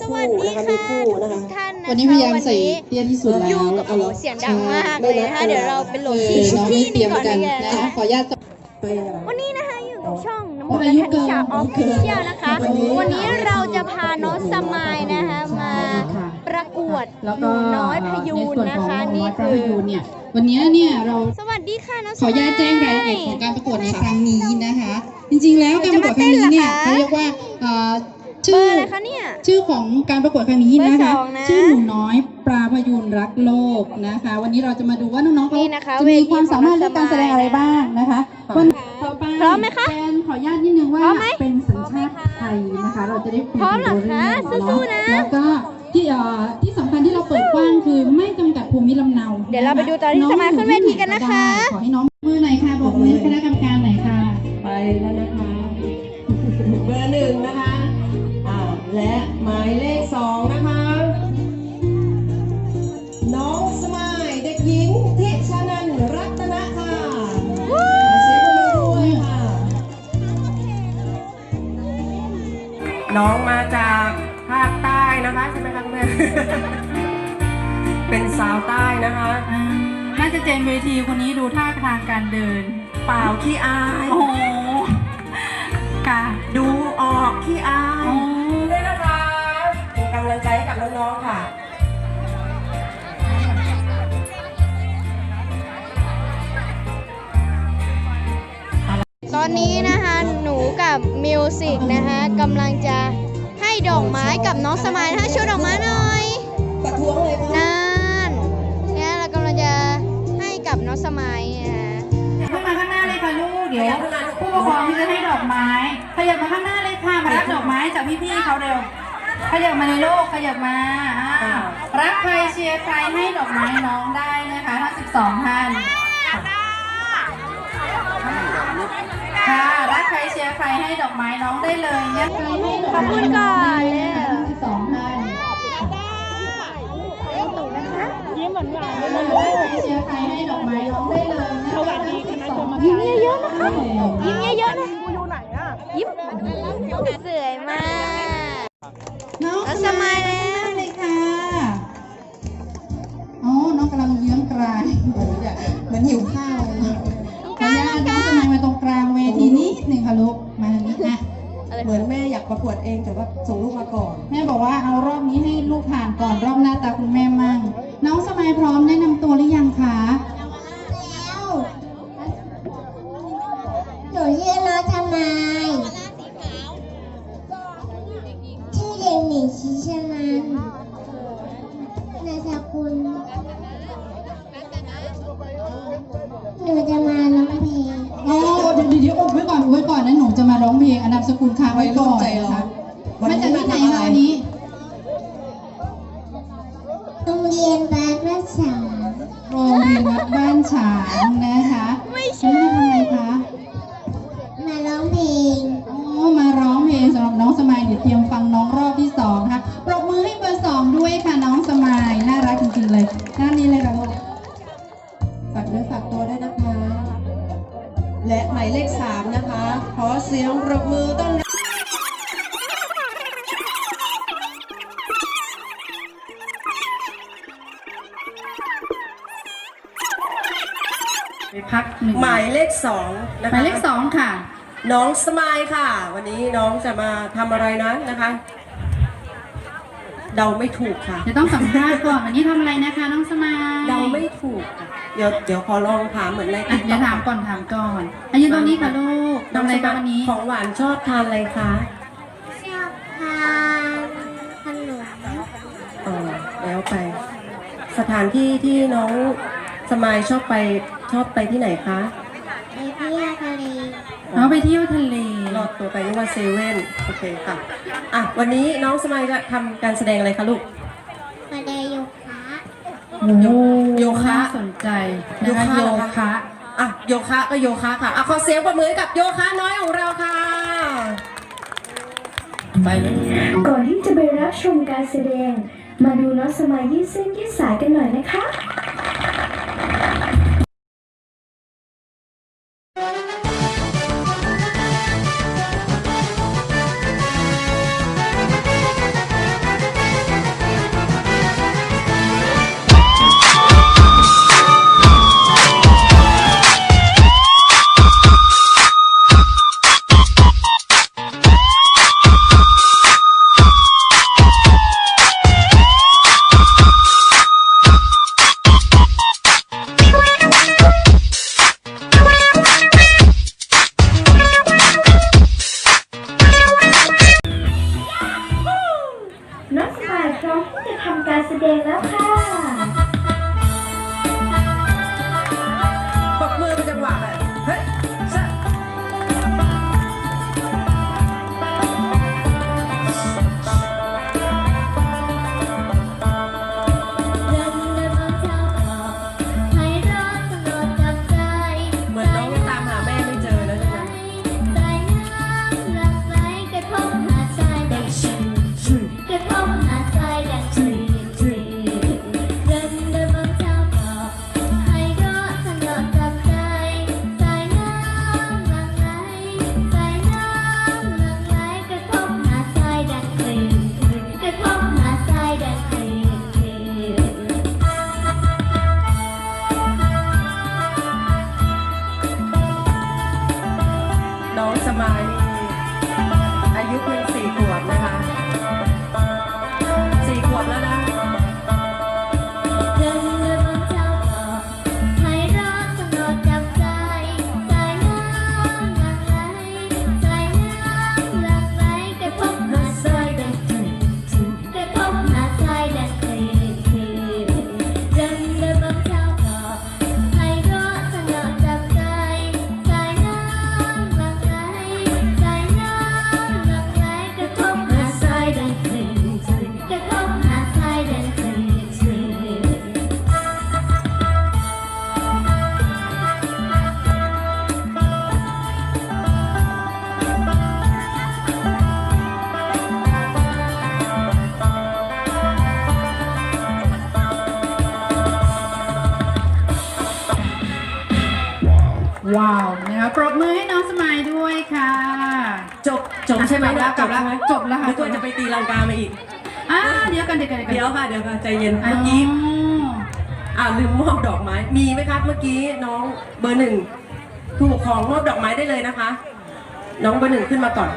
สวัสดีนะคะค่ะมีคู่นะคะทุกท่านนะคะวันนี้พยายามใส่วันนี้เตี้ยที่สุดแล้วอยู่กับเอาเหรอเสียงดังมากเลยนะคะเดี๋ยวเราเป็นโหลดเอซีอน้องที่ไม่เตรียมก่อนกันดีกว่านะนะคะขออนุญาตวันนี้นะคะอยู่กับช่องน้ำมวันนอาต์ยุและทันชาเกินออฟฟิเชียลนะคะวันนี้วันนี้เราจะพาน้องสมายนะคะมาค่ะประกวดแล้วหก็นูน้อยพยูนในส่วนะคะของนี่น้ยพคือยูนเนี่ยวันนี้เนี่ยเราสวัสดีค่ะน้องสขอมายอนุญาตแจ้งรายละเอียดของการประกวดในครั้งนี้นะคะ จริงๆแล้วการประกวดครั้งนี้เนี่ยจะมาเต้นเหรอคะเขาเรียกว่าเอ่อเบ ชื่ออร์อะไรคะเนี่ย ชื่อของการประกวดครั้งนี้นะคะ เบอร์สองนะชื่อหนูน้อยปลาพยูนรักโลกนะคะ วันนี้เราจะมาดูว่าน้องๆเขานี่นะคะจะมีความสามารถในการแสดงอะไรบ้างนะคะวันต่อไปพร้อมไหมคะแฟนขออนุญาตนิดนึงว่าพร้อมไหมเป็นสัญชาติไทยนะคะ เราจะได้คุยพร้อมเหรอกันคะเรื่องสู้ๆนะ แล้วก็ที่เอ่อที่สำคัญที่เราเปิดกว้างคือไม่จำกัดภูมิลำเนาเดี๋ยวเราไปดูตอนที่สมายขึ้นเวทีกันนะคะขอให้น้องมือหน่อยค่ะบอกมือคณะกรรมการหน่อยค่ะ ไปแล้วนะ น้องมาจากภาคใต้นะคะใช่ไหมคะคุณแม่ เป็นสาวใต้นะคะ อ่าน่าจะเจนเวทีคนนี้ดูท่าทางการเดิน เปล่าขี้อาย โอ้โห ค่ะ ดูออกขี้อายโอ้ด้วยนะคะเป็นกำลังใจให้กับน้องๆค่ะ ตอนนี้นะคะหนู กับมิวสิกนะคะกำลังจะให้ดอกไม้กับน้องสมายนะคะช่วยดอกไม้หน่อยประท้วงเลยค่ะนั่นเนี่ยเรากำลังจะให้กับน้องสมายนะคะเข้ามาข้างหน้าเลยค่ะลูก เดี๋ยวผู้ปกครองที่จะให้ดอกไม้ ขยับมาข้างหน้าเลยค่ะ มารับดอกไม้จากพี่ๆเขาเร็ว ขยับมาในโลก ขยับมาอ่ารักใครเชียร์ใครให้ดอกไม้น้องได้นะคะทั้ง12ท่าน ค่ะรักใครเชียร์ใครให้ดอกไม้น้องได้เลยนะคะขอบคุณก่อนเลเลยยทั้งท่านยิ้มหวานหวานใครเชียร์ใครให้ดอกไม้น้องได้เลยนะคะสวัสดีคณะกรรมการยิ้มเยอะๆนะคะยิ้มเยอะๆนะยิ้มสวยมากน้องสมัยแล้วเลยค่ะอ๋อน้องกำลังเยื้องกลางเหมือนหิวข้าว ค่ะลูกมาทางนี้นะเหมือนแม่อยากประกวดเองแต่ว่าส่งลูกมาก่อน แม่บอกว่าเอารอบนี้ให้ลูกผ่านก่อนรอบหน้าตาคุณแม่มั่งน้องสมัยพร้อมแนะนำตัวหรือยัง จะมาร้องเพลงอนามสกุลค้างไว้ก่อนนะคะมาจากที่ไหนคะวันนี้โรงเรียนบ้านวัดสามโรงเรียนวัดบ้านฉางนะคะไม่ใช่นี่มาทำไมคะมาร้องเพลงอ๋อมาร้องเพลงสำหรับน้องสมายเดี๋ยวเตรียมฟัง ไปพักหนึ่งหมายเลขสองนะหคะมายเลขสองค่ะ น้องสมายค่ะ วันนี้น้องจะมาทำอะไรนั้นนะคะ เดาไม่ถูกค่ะเดี๋ยวต้องสัมภาษณ์ก่อนวันนี้ทำอะไรนะคะ น้องสมายเดาไม่ถูกค่ะ เดี๋ยวเดี๋ยวขอลองถามเหมือนใน อะเดี๋ยวถามก่อนถามก่อนอายุตรงนี้ค่ะลูกทำอะไรคะวันนี้ ของหวานชอบทานอะไรคะชอบทานขนมอ๋อแล้วไป สถานที่ที่น้องสมายชอบไป ชอบไปที่ไหนคะไปเที่ยวทะเลเอาไปเที่ยวทะเลรอดตัวไปนี่ว่าเซเว่นโอเคค่ะอะวันนี้น้องสมายจะทำการแสดงอะไรคะลูกมาได้โยคะโอ้โหโยคะ น่าสนใจนะคะโยโยคะ คะ อะโยคะก็โยคะค่ะอะขอเสียงปรบมือให้กับโยคะน้อยของเราค่ะไปเลยก่อนที่จะไปรับชมการแสดง มาดูน้องสมายยืดเส้นยืดสายกันหน่อยนะคะ ว้าวนะคะปรบมือให้น้องสมัยด้วยค่ะ จบจบใช่ไหมจบแล้วจบแล้วจบแล้วค่ะไม่ควรจะไปตีลังกามาอีกอ่าเดี๋ยวกันเดี๋ยวกันเดี๋ยวกันเดี๋ยวค่ะเดี๋ยวค่ะใจเย็นเมื่อกี้อ่าลืมมอบดอกไม้ มีไหมครับเมื่อกี้น้องเบอร์หนึ่งผู้ปกครองมอบดอกไม้ได้เลยนะคะ น้องเบอร์หนึ่งขึ้นมาก่อน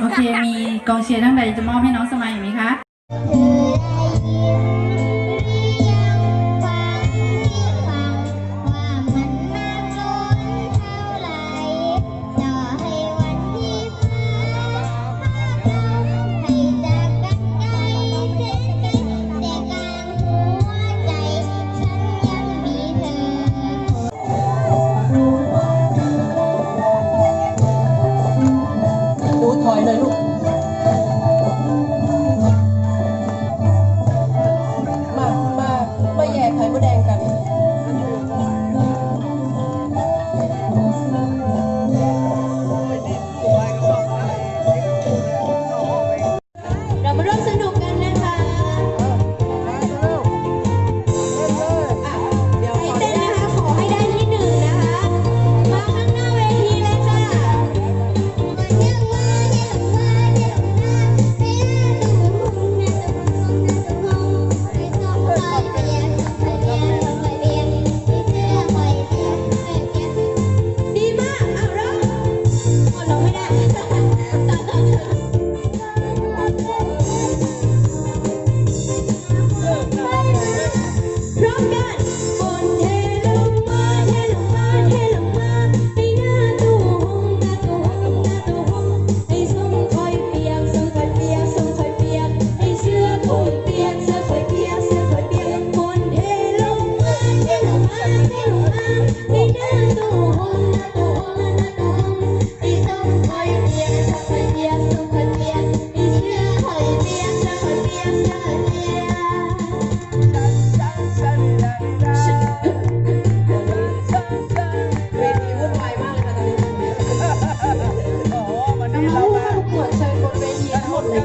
โอเค มีกองเชียร์ทั้งใดจะมอบให้น้องสมัยไหมคะ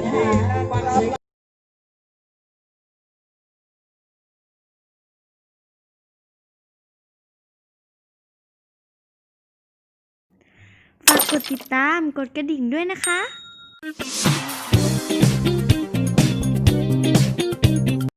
ฝากกดติดตามกดกระดิ่งด้วยนะคะ